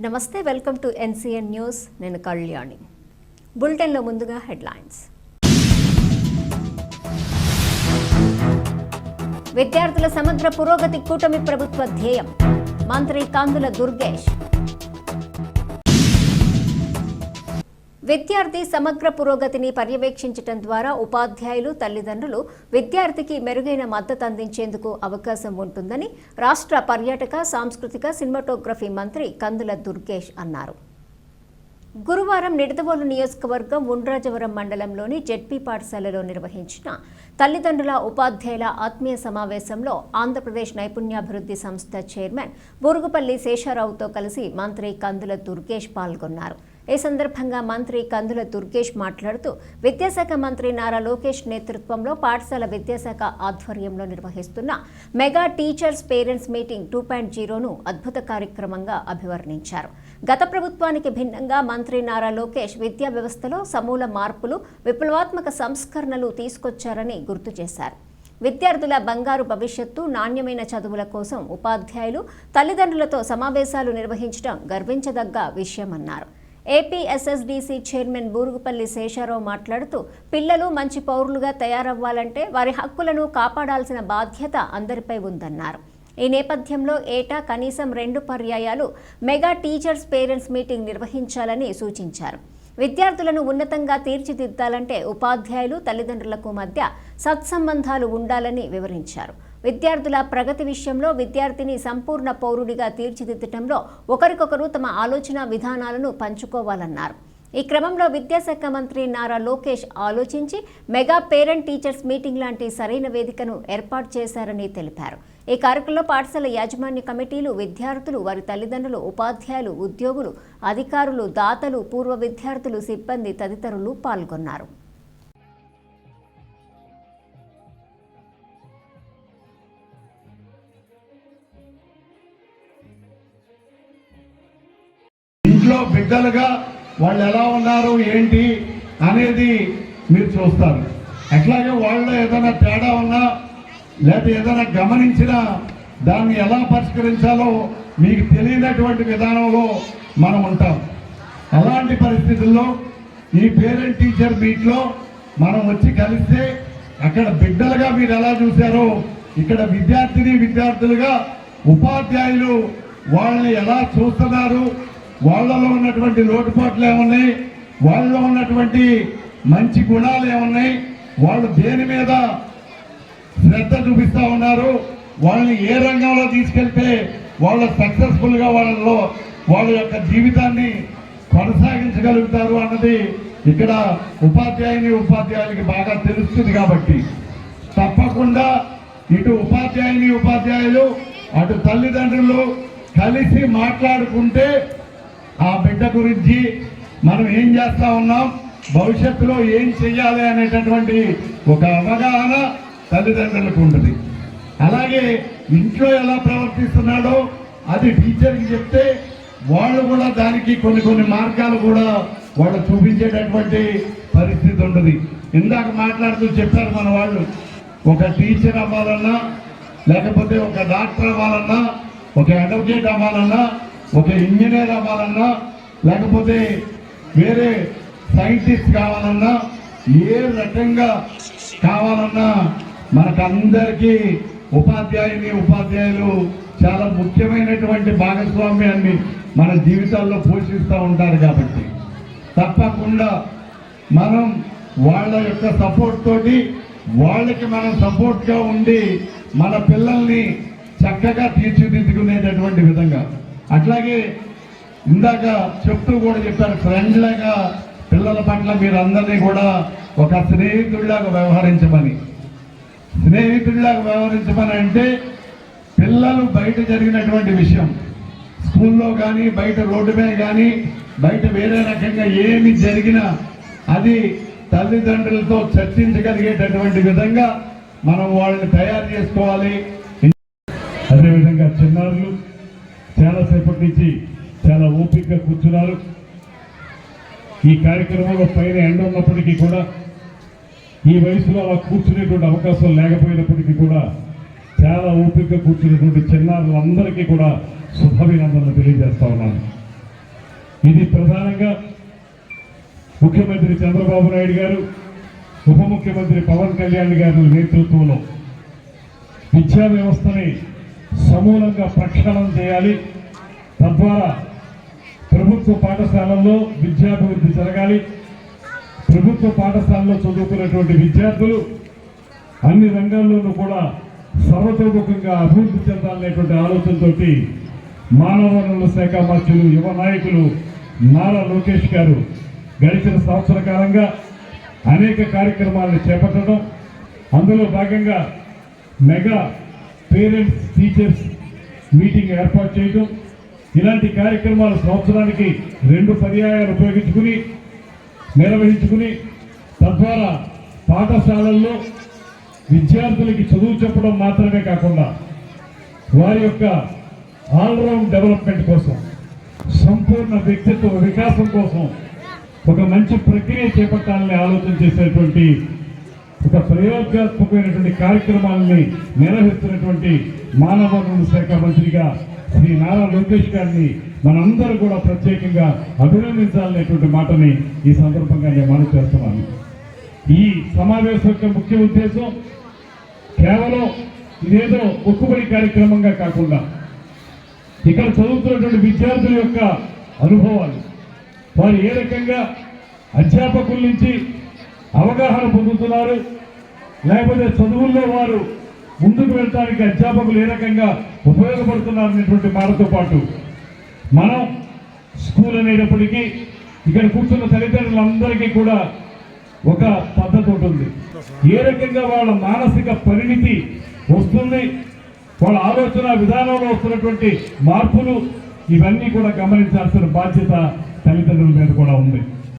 నమస్తే welcome to NCN news. నేను కళ్యాణి. బులెటిన్లో ముందుగా హెడ్లైన్స్. విద్యార్థుల సమగ్ర పురోగతి కూటమి ప్రభుత్వ ధ్యేయం. మంత్రి కాందుల దుర్గేష్. విద్యార్థి సమగ్ర పురోగతిని పర్యవేక్షించడం ద్వారా ఉపాధ్యాయులు తల్లిదండ్రులు విద్యార్థికి మెరుగైన మద్దతు అందించేందుకు అవకాశం ఉంటుందని రాష్ట్ర పర్యాటక సాంస్కృతిక సినిమాటోగ్రఫీ మంత్రి కందుల దుర్గేష్ అన్నారు. గురువారం నిడదవోలు నియోజకవర్గం ఉండ్రాజవరం మండలంలోని జెడ్పీ పాఠశాలలో నిర్వహించిన తల్లిదండ్రుల ఉపాధ్యాయుల ఆత్మీయ సమావేశంలో ఆంధ్రప్రదేశ్ నైపుణ్యాభివృద్ధి సంస్థ చైర్మన్ బూరుగుపల్లి శేషారావుతో కలిసి మంత్రి కందుల దుర్గేష్ పాల్గొన్నారు. ఈ సందర్భంగా మంత్రి కందుల దుర్గేష్ మాట్లాడుతూ విద్యాశాఖ మంత్రి నారా లోకేష్ నేతృత్వంలో పాఠశాల విద్యాశాఖ ఆధ్వర్యంలో నిర్వహిస్తున్న mega teachers parents meeting two point జీరోను అద్భుత కార్యక్రమంగా అభివర్ణించారు. గత ప్రభుత్వానికి భిన్నంగా మంత్రి నారా లోకేష్ విద్యా వ్యవస్థలో సమూల మార్పులు విప్లవాత్మక సంస్కరణలు తీసుకొచ్చారని గుర్తు చేశారు. విద్యార్థుల బంగారు భవిష్యత్తు నాణ్యమైన చదువుల కోసం ఉపాధ్యాయులు తల్లిదండ్రులతో సమావేశాలు నిర్వహించడం గర్వించదగ్గ విషయమన్నారు. ఏపీఎస్ఎస్డిసి చైర్మన్ బూరుగుపల్లి శేషారావు మాట్లాడుతూ పిల్లలు మంచి పౌరులుగా తయారవ్వాలంటే వారి హక్కులను కాపాడాల్సిన బాధ్యత అందరిపై ఉందన్నారు. ఈ నేపథ్యంలో ఏటా కనీసం రెండు పర్యాయాలు మెగా టీచర్స్ పేరెంట్స్ మీటింగ్ నిర్వహించాలని సూచించారు. విద్యార్థులను ఉన్నతంగా తీర్చిదిద్దాలంటే ఉపాధ్యాయులు తల్లిదండ్రులకు మధ్య సత్సంబంధాలు ఉండాలని వివరించారు. విద్యార్థుల ప్రగతి విషయంలో విద్యార్థిని సంపూర్ణ పౌరుడిగా తీర్చిదిద్దటంలో ఒకరికొకరు తమ ఆలోచన విధానాలను పంచుకోవాలన్నారు. ఈ క్రమంలో విద్యాశాఖ మంత్రి నారా లోకేష్ ఆలోచించి మెగా పేరెంట్ టీచర్స్ మీటింగ్ లాంటి సరైన వేదికను ఏర్పాటు చేశారని తెలిపారు. ఈ కార్యక్రమంలో పాఠశాల యాజమాన్య కమిటీలు విద్యార్థులు వారి తల్లిదండ్రులు ఉపాధ్యాయులు ఉద్యోగులు అధికారులు దాతలు పూర్వ విద్యార్థులు సిబ్బంది తదితరులు పాల్గొన్నారు. బిడ్డలుగా వాళ్ళు ఎలా ఉన్నారు ఏంటి అనేది మీరు చూస్తారు. అట్లాగే వాళ్ళలో ఏదైనా తేడా ఉన్నా లేకపోతే ఏదైనా గమనించినా దాన్ని ఎలా పరిష్కరించాలో మీకు తెలియనటువంటి విధానంలో మనం ఉంటాం. అలాంటి పరిస్థితుల్లో ఈ పేరెంట్ టీచర్ మీట్లో మనం వచ్చి కలిస్తే అక్కడ బిడ్డలుగా మీరు ఎలా చూశారో ఇక్కడ విద్యార్థిని విద్యార్థులుగా ఉపాధ్యాయులు వాళ్ళని ఎలా చూస్తున్నారు వాళ్ళలో ఉన్నటువంటి లోటుపాట్లు ఏమున్నాయి? వాళ్ళలో ఉన్నటువంటి మంచి గుణాలు ఏమున్నాయి? వాళ్ళు దేని మీద శ్రద్ధ చూపిస్తా ఉన్నారు? వాళ్ళని ఏ రంగంలో తీసుకెళ్తే వాళ్ళు సక్సెస్ఫుల్గా వాళ్ళలో వాళ్ళ యొక్క జీవితాన్ని కొనసాగించగలుగుతారు అన్నది ఇక్కడ ఉపాధ్యాయుని ఉపాధ్యాయులకి బాగా తెలుస్తుంది కాబట్టి. తప్పకుండా ఇటు ఉపాధ్యాయుని ఉపాధ్యాయులు అటు తల్లిదండ్రులు కలిసి మాట్లాడుకుంటే ఆ బిడ్డ గురించి మనం ఏం చేస్తా ఉన్నాం? భవిష్యత్తులో ఏం చెయ్యాలి అనేటటువంటి ఒక అవగాహన తల్లిదండ్రులకు ఉంటుంది. అలాగే ఇంట్లో ఎలా ప్రవర్తిస్తున్నాడో అది టీచర్కి చెప్తే వాళ్ళు కూడా దానికి కొన్ని కొన్ని మార్గాలు కూడా వాళ్ళు చూపించేటటువంటి పరిస్థితి ఉంటుంది. ఇందాక మాట్లాడుతూ చెప్పారు మన వాళ్ళు ఒక టీచర్ అవ్వాలన్నా లేకపోతే ఒక డాక్టర్ అవ్వాలన్నా ఒక అడ్వకేట్ అవ్వాలన్నా ఒక ఇంజనీర్ అవ్వాలన్నా లేకపోతే వేరే సైంటిస్ట్ కావాలన్నా ఏ రకంగా కావాలన్నా మనకందరికీ ఉపాధ్యాయుని ఉపాధ్యాయులు చాలా ముఖ్యమైనటువంటి భాగస్వామ్యాన్ని మన జీవితాల్లో పోషిస్తూ ఉంటారు కాబట్టి. తప్పకుండా మనం వాళ్ళ యొక్క సపోర్ట్ తోటి వాళ్ళకి మనం సపోర్ట్గా ఉండి మన పిల్లల్ని చక్కగా తీర్చిదిద్దు అట్లాగే ఇందాక చెప్తూ కూడా చెప్పారు ఫ్రెండ్లాగా పిల్లల పట్ల మీరందరినీ కూడా ఒక స్నేహితుడిలాగా వ్యవహరించమని. స్నేహితుడిలాగా వ్యవహరించమని అంటే పిల్లలు బయట జరిగినటువంటి విషయం. స్కూల్లో కానీ బయట రోడ్డు మీద కానీ బయట వేరే రకంగా ఏమి జరిగినా అది తల్లిదండ్రులతో చర్చించగలిగేటటువంటి విధంగా మనం వాళ్ళని తయారు చేసుకోవాలి. అదేవిధంగా చిన్నారులు చాలాసేపటి నుంచి చాలా ఓపికగా కూర్చున్నారు. ఈ కార్యక్రమంలో పైన ఎండ ఉన్నప్పటికీ కూడా ఈ వయసులో అలా కూర్చునేటువంటి అవకాశం లేకపోయినప్పటికీ కూడా చాలా ఓపికగా కూర్చునేటువంటి చిన్నారులందరికీ కూడా శుభాభినందనలు తెలియజేస్తా ఉన్నాను. ఇది ప్రధానంగా ముఖ్యమంత్రి చంద్రబాబు నాయుడు గారు ఉప ముఖ్యమంత్రి పవన్ కళ్యాణ్ గారి నేతృత్వంలో విద్యా వ్యవస్థని సమూలంగా ప్రక్షాళన చేయాలి. తద్వారా ప్రభుత్వ పాఠశాలల్లో విద్యాభివృద్ధి జరగాలి. ప్రభుత్వ పాఠశాలలో చదువుకున్నటువంటి విద్యార్థులు అన్ని రంగాల్లోనూ కూడా సర్వతోముఖంగా అభివృద్ధి చెందాలనేటువంటి ఆలోచనతోటి మానవ వనరుల శాఖ మంత్రులు యువ నాయకులు నారా లోకేష్ గారు గడిచిన సంవత్సర కాలంగా అనేక కార్యక్రమాలను చేపట్టడం అందులో భాగంగా మెగా పేరెంట్స్ టీచర్స్ మీటింగ్ ఏర్పాటు చేయడం ఇలాంటి కార్యక్రమాలు సంవత్సరానికి రెండు పర్యాయాలు ఉపయోగించుకుని నిర్వహించుకుని తద్వారా పాఠశాలల్లో విద్యార్థులకి చదువు చెప్పడం మాత్రమే కాకుండా వారి యొక్క ఆల్రౌండ్ డెవలప్మెంట్ కోసం సంపూర్ణ వ్యక్తిత్వ వికాసం కోసం ఒక మంచి ప్రక్రియ చేపట్టాలని ఆలోచన చేసేటువంటి ఒక ప్రయోగాత్మకమైనటువంటి కార్యక్రమాలని నిర్వహిస్తున్నటువంటి మానవ వనరుల శాఖ మంత్రిగా శ్రీ నారా లోకేష్ గారిని మనందరూ కూడా ప్రత్యేకంగా అభినందించాలనేటువంటి మాటని ఈ సందర్భంగా నేను మనం చేస్తున్నాను. ఈ సమావేశం యొక్క ముఖ్య ఉద్దేశం కేవలం ఇదేదో ఒక్కుబడి కార్యక్రమంగా కాకుండా ఇక్కడ చదువుతున్నటువంటి విద్యార్థుల యొక్క అనుభవాలు. వారు ఏ రకంగా అధ్యాపకుల నుంచి అవగాహన పొందుతున్నారు. లేకపోతే చదువుల్లో వారు ముందుకు వెళ్ళడానికి అధ్యాపకులు ఏ రకంగా ఉపయోగపడుతున్నారు అనేటువంటి మాటతో పాటు మనం స్కూల్ అనేటప్పటికీ ఇక్కడ కూర్చున్న తల్లిదండ్రులందరికీ కూడా ఒక పద్ధతి ఉంటుంది. ఏ రకంగా వాళ్ళ మానసిక పరిణితి వస్తుంది వాళ్ళ ఆలోచన విధానంలో వస్తున్నటువంటి మార్పులు ఇవన్నీ కూడా గమనించాల్సిన బాధ్యత తల్లిదండ్రుల మీద కూడా ఉంది.